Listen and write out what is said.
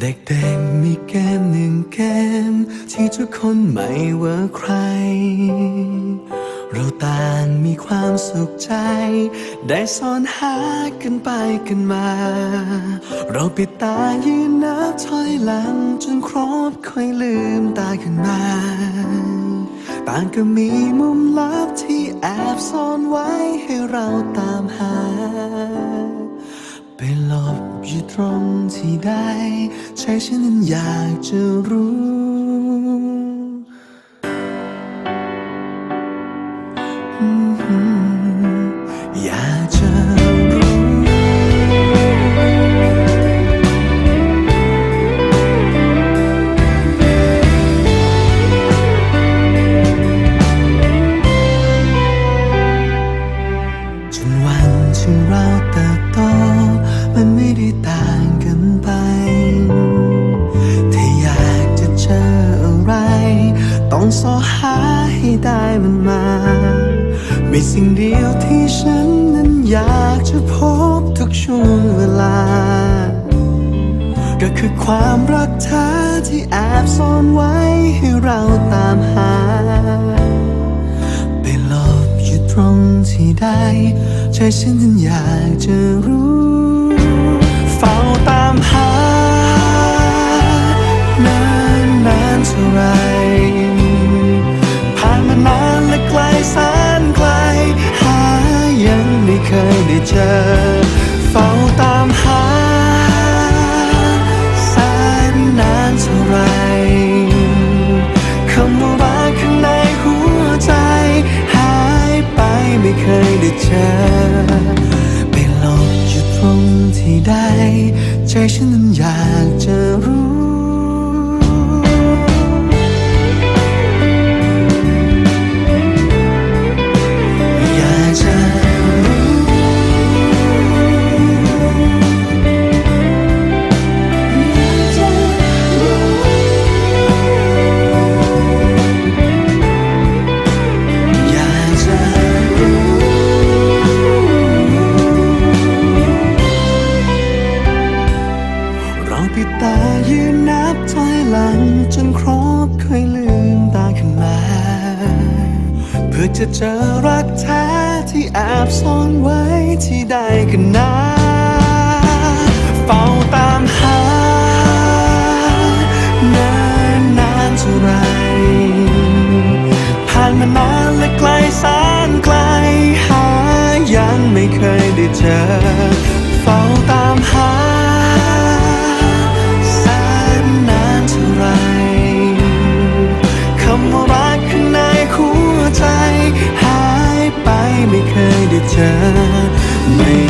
เด็กๆมีเกมหนึ่งเกม ที่ทุกคนไม่ว่าใคร เราต่างมีความสุขใจ ได้ซ่อนหากันไปกันมา เราปิดตายืนนับถอยหลัง จนครบค่อยลืมตาขึ้นมา ต่างก็มีมุมลับที่แอบซ่อนไว้ให้เราตามหา ไปหลบ อยู่ตรงที่ใดใจฉันนั้นอยากจะรู้อืมอยาก มันมา มีสิ่งเดียวที่ฉันนั้นอยากจะพบทุกช่วงเวลา ก็คือความรักเธอที่แอบซ่อนไว้ให้เราตามหา ไปหลบอยู่ตรงที่ใดใจฉันนั้นอยากจะรู้ เฝ้าตามหานานนานเท่าไหร ได้เจอ เฝ้าตามหาแสนนานเท่าไรคำว่ารักข้างในหัวใจ หายไปไม่เคยได้เจอ ตายืนนับถอยหลังจนครบค่อยลืมตาขึ้นมา เพื่อจะเจอรักแท้ที่แอบซ่อนไว้ที่ใดกันนะเฝ้าตามหา เจอไม่